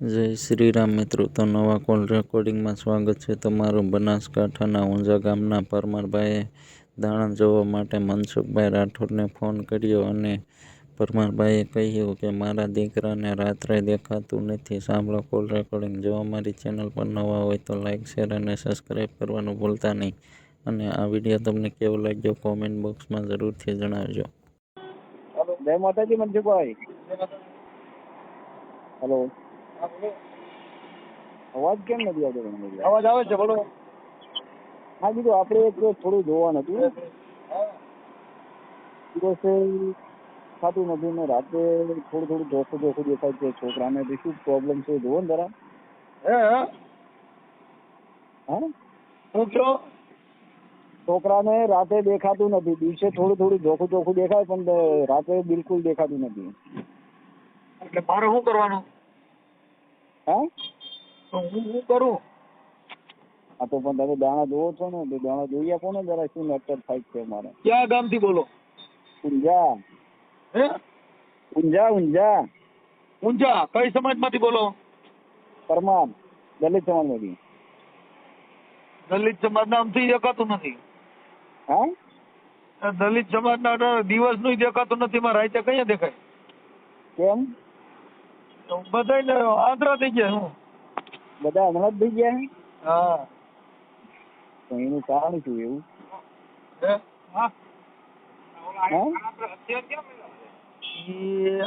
જય શ્રી રામ મિત્રો, તો નવા કોલ રેકોર્ડિંગમાં સ્વાગત છે તમારું બનાસકાંઠાના ઊંઝા ગામના પરમારભાઈએ દાણા જોવા માટે મનસુખભાઈ રાઠોડને ફોન કર્યો અને પરમારભાઈએ કહ્યું કે મારા દીકરાને રાત્રે દેખાતું નથી. સાંભળો, કોલ રેકોર્ડિંગ. જો અમારી ચેનલ પર નવા હોય તો લાઇક શેર અને સબસ્ક્રાઈબ કરવાનું ભૂલતા નહીં. અને આ વીડિયો તમને કેવો લાગ્યો કોમેન્ટ બોક્સમાં જરૂરથી જણાવજો. જય માતાજી મનસુખભાઈ. હેલો. અવાજ કેમ નથી આવતો તમને અવાજ આવે છે બોલો. હા કીધું આપણે એક થોડું જોવાનું હતું. દિવસે થતું નથી ને રાતે થોડું થોડું જોખું જોખું દેખાય છે છોકરાને. બી શું પ્રોબ્લેમ છે જોવો ને જરા. હે હે. હા? હું કયો છોકરાને રાતે દેખાતું નથી. દિવસે થોડું થોડું જોખું જોખું દેખાય પણ રાતે બિલકુલ દેખાતું નથી. એટલે મારે શું કરવાનું? હા? તો હું શું કરું? આ તો પણ તમે દાણા જોવો છો ને તો દાણા જોઈ આપો ને જરા શું નક્કર થાય છે મારે? ક્યાં ગામથી બોલો? ઊંઝા. હે? ઊંઝા ઊંઝા. ઊંઝા? કઈ સમાજમાંથી બોલો? પરમાર દલિત સમાજમાંથી. દલિત સમાજ નામથી દેખાતું નથી. હા? દલિત સમાજ ના દિવસનું દેખાતું નથી મારા રાતે કઈ દેખાય? કેમ? તો બધાય આંતરા થઈ ગયા હું બધા હમણાં થઈ ગયા હે? તો એનું કારણ શું એવું?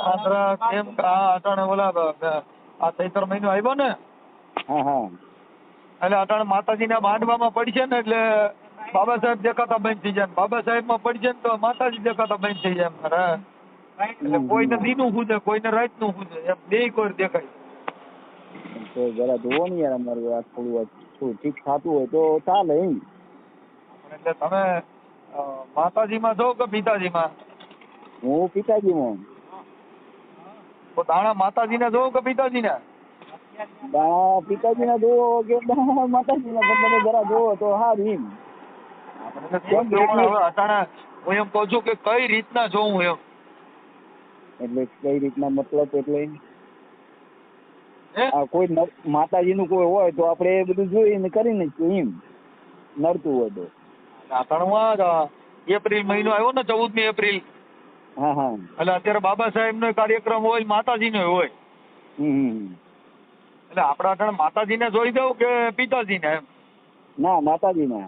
આંતરા કેમ આ અટાણે ઓલા આ ચૈત્ર મહિનો આવ્યો ને? હા હા. એટલે અટાણે માતાજીના માંડવામાં પડશે ને એટલે બાબા સાહેબ દેખાતા બંધ થઈ જાય. બાબા સાહેબમાં પડશે ને તો માતાજી દેખાતા બંધ થઈ જાય એમ ખરા એટલે કોઈને દીનું પૂજે કોઈને રાતનું પૂજે એમ બે કોઈ દેખાય. તો જરા જોવો ને યાર અમારું આ થોડું થોડું ઠીક થતું હોય તો ચાલે એમ. એટલે તમે માતાજીમાં છો કે પિતાજીમાં? હું પિતાજીમાં. તો દાણા માતાજીને જો કે પિતાજીને? દાણા પિતાજીના જોવો કે દાણા માતાજીના તમે જરા જોવો તો સારું એમ. હું એમ કહું છું કે કઈ રીતના જોઉં એમ? એટલે કઈ રીતના મતલબ એટલે કોઈ માતાજી નું કોઈ હોય તો આપણે એ બધું જોઈને કરીને એમ. નડતું હોય તો. અટાણું એપ્રિલ મહિનો આવ્યો ને ચૌદમી એપ્રિલ. હા હા. એટલે અત્યારે બાબા સાહેબ નો કાર્યક્રમ હોય માતાજી નો હોય. હમ હમ એટલે માતાજી ને જોઈ દઉં કે પિતાજીને એમ? ના માતાજી ને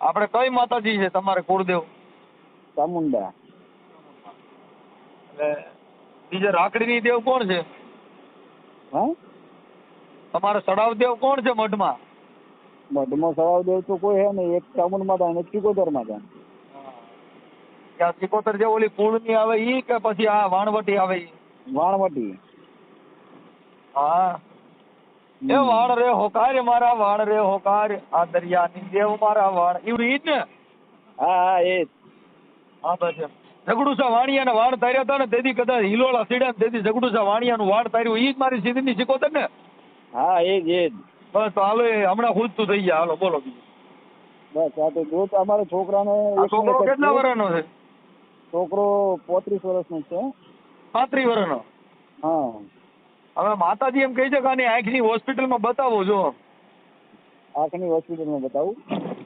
આપડે કઈ માતાજી છે તમારે કુળદેવ? ચામુંડા. એટલે બીજે રાખડીની દેવ કોણ છે? હા? તમારે સડાવ દેવ કોણ છે મઢમાં? મઢમાં સડાવ દેવ તો કોઈ હે નહીં. એક ચામુંડ માતા અને ચિકોતર માતા ત્યાં ચિકોતર જે ઓલી કુળની આવે ઈ કે પછી આ વાણવટી આવે ઈ? વાણવટી. હા. એ વાણ રે હોકાર મારા વાણ રે હોકાર. આ દરિયાની દેવ મારા વાણ. એવું ઈ જ ને? હા હા એ હા બસ એમ. ઝઘડુસા વાણિયાને વાણ તાર્યા હતા ને તેથી કદાચ હિલોળા સીડા ને તેથી ઝઘડુસા વાણિયાનું વાણ તાર્યું. એ જ મારી સીધીની સિકોતર ને? હા એ જ એ જ. બસ તો હાલો હમણાં ખૂજતું થઈ ગયા. હાલો બોલો બીજું. બસ આ તો જો અમારા છોકરાને છોકરો કેટલા. વર્ષનો છે? છોકરો પોત્રીસ વર્ષનો છે. પાંત્રીસ વર્ષનો હા. હવે માતાજી એમ કહે છે કે આની આંખની હોસ્પિટલમાં બતાવો જો. આંખની હોસ્પિટલમાં બતાવું?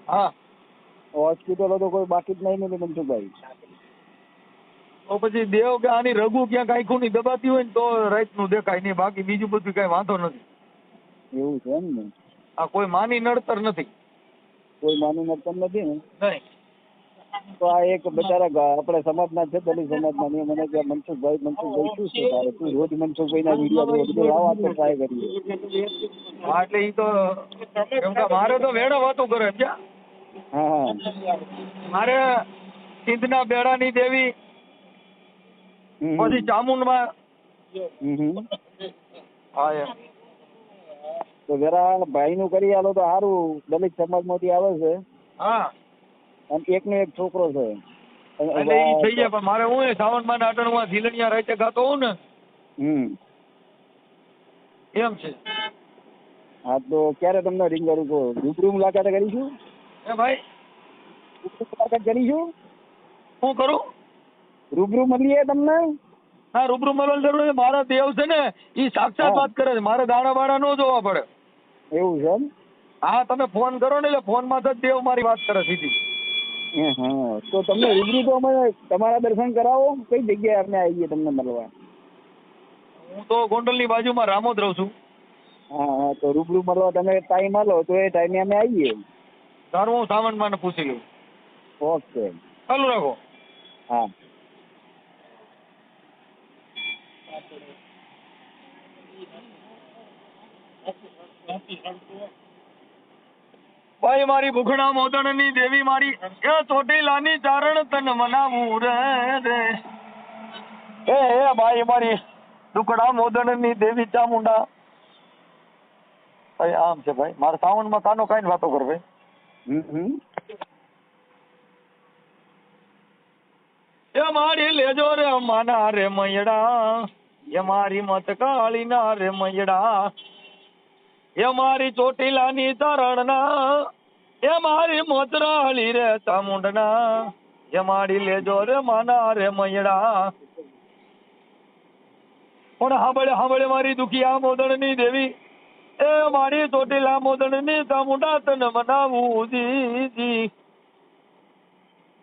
હા. હોસ્પિટલો તો કોઈ બાકી જ નહીં ને મનસુખભાઈ તો પછી દેવ કે આની રઘુ ક્યાંક આંખું ની દબાતી હોય ને તો રાતનું દેખાય નહીં. બાકી બીજું બધું કઈ વાંધો નથી. એવું છે એમ ને? આ કોઈ માની નડતર નથી. કોઈ માની નડતર નથી ને? નહીં. તો આ એક બચારા આપણે સમાજના છે દલિત સમાજના ને મને કે મનસુખભાઈ મનસુખભાઈ શું છે તારે? તું રોજ મનસુખભાઈના વીડિયો જોવો બધું લાવો તો ટ્રાય કરીએ હા એટલે ઈ તો કેમ કે મારે તો વેડો વાતો કરે છે હા. મારે સિંધના બેડાની દેવી. પછી ચામુંડમાં. હા એમ તો જરા ભાઈનું કરી આલો તો સારું દલિત સમાજમાંથી આવે છે. હા. અને એકનો એક છોકરો છે. એટલે એ થઈ જાય પણ મારે હું સાવનમાં નાટણમાં ઝીલણિયા રાતે ગાતો હું ને હમ. એમ છે. હા તો ક્યારે તમને રિંગ કરું કહો રૂબરૂ મુલાકાત કરીશું? એ ભાઈ. મુલાકાત કરીશું? શું કરું? રૂબરૂ મળીએ તમને? હા રૂબરૂ મળવાની જરૂર નથી મારા દેવ છે ને એ સાક્ષાત વાત કરે છે. મારે દાણા બાણા નો જોવા પડે. એવું છે હા તમે ફોન કરો ને એટલે ફોનમાં જ દેવ મારી વાત કરે સીધી. હા તો તમને રૂબરૂ તો અમે તમારા દર્શન કરાવો? કઈ જગ્યાએ અમે આવીએ તમને મળવા? હું તો ગોંડલની બાજુમાં રામોદ રહું છું. હા હા. તો રૂબરૂ મળવા તમે ટાઈમ આલો તો એ ટાઈમે અમે આવીએ. સારું હું સાવંતમાં પૂછી લઉં. ઓકે. ચાલુ રાખો. હા. ભાઈ, મારી ભૂખણા મોદણની દેવી મારી એ ચોટીલાની ચારણ તન મનાવું રે એ ભાઈ, મારી દુકડા મોદણની દેવી ચામુંડા ભાઈ, આમ છે, ભાઈ. મારે સાવણમાં કાનો કાઈ વાતો કર, ભાઈ. એ મારી લેજો રે, માના રે મયડા. એ મારી મત કાળી ના રે મયડા. એ મારી ચોટીલાની ચરણ ના એ મારી મોતરાળી રે ચામુંડના. એ મારી લેજો રે માના રે મયડા. પણ હાંભળે હાંભળે મારી દુખિયા મોદણની દેવી. એ મારી ચોટીલા મોદણની ચામુંડા તને મનાવું દીદી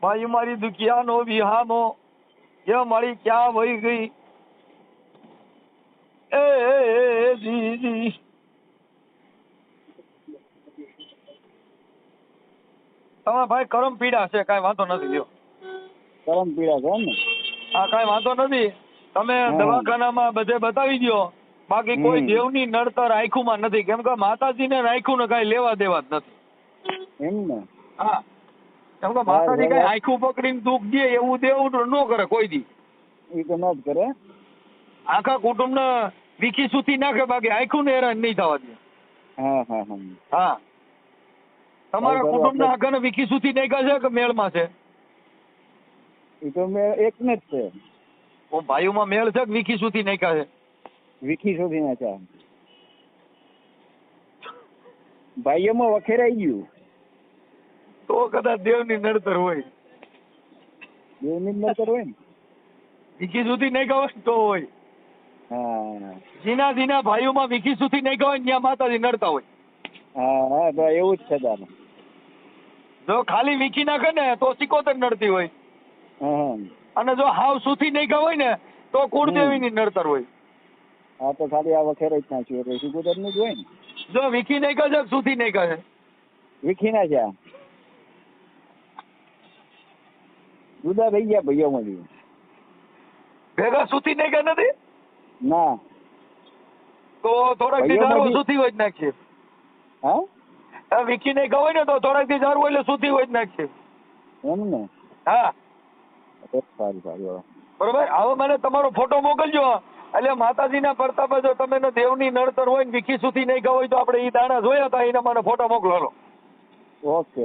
ભાઈ, મારી દુખિયા નો વિહામો, એ મારી ક્યાં વહી ગઈ? એ દીદી તમે ભાઈ કરમ પીડા છે કાંઈ વાંધો નથી લ્યો. કરમ પીડા છે એમ ને? હા કાંઈ વાંધો નથી. તમે દવાખાનામાં બધે બતાવી દો બાકી કોઈ. દેવની નડતર આંખુમાં નથી. કેમ કે માતાજીને ને આંખું ને કાઈ લેવા દેવા જ નથી. એમ ને? હા. કેમ કે માતાજી. આખું આંખું પકડીને દુઃખ દે એવું દેવું ન કરે કોઈ દી. એ તો ન જ કરે. આખા કુટુંબને વિખી સુથી નાખે બાકી આખું ને હેરાન નહીં થવા દે. હા હા હા. હા. તમારા કુટુંબ કુટુંબના આખા આખાને વિખી સુથી નાખ્યા છે કે મેળમાં છે? એ તો મેળ એક ને જ છે. ઓ ભાઈઓમાં મેળ છે કે વિખી સુથી નાખ્યા છે? વિખી સુધી ના ચા ભાઈઓમાં વખેરાઈ ગયું. તો કદાચ દેવની નડતર હોય. દેવની ની નડતર હોય ને. વિખી સુધી નહીં હોય ને તો હોય. જીના જીના ભાઈઓમાં વિખી સુધી નાખ્યા હોય ને ત્યાં માતાજી નડતા હોય. હા હા તો એવું જ છે દાદા જો ખાલી વિખી નાખે ને તો સિકોતર નડતી હોય. અને જો હાવ સુથી નાખ્યા હોય ને તો કુળદેવી ની નડતર હોય. હા તો ખાલી આ વખેરે જ નાખ્યું એટલે સિકોતરનું જ હોય ને. જો વિખી નહીં ગયો સુથી નહીં ગયો વિખી ના ચા જુદા થઈ ગયા ભાઈઓમાંથી ભેગા સુથી નાખ્યા નથી? ના. તો થોડાક દી ભાઈઓમાંથી- સુધી હોય જ નાખશે હા? વિકી ને હોય ને તો થોડાક દી દારૂ એટલે સુધી હોય જ નાખશે એમ ને? હા. સારી સારું બરોબર? હવે મને તમારો ફોટો મોકલજો એટલે માતાજીના પ્રતાપે જો તમે ને દેવની નડતર હોય ને વિકી સુધી નહીં હોય તો આપણે એ દાણા જોયા હતા એના મને ફોટો મોકલો ઓકે.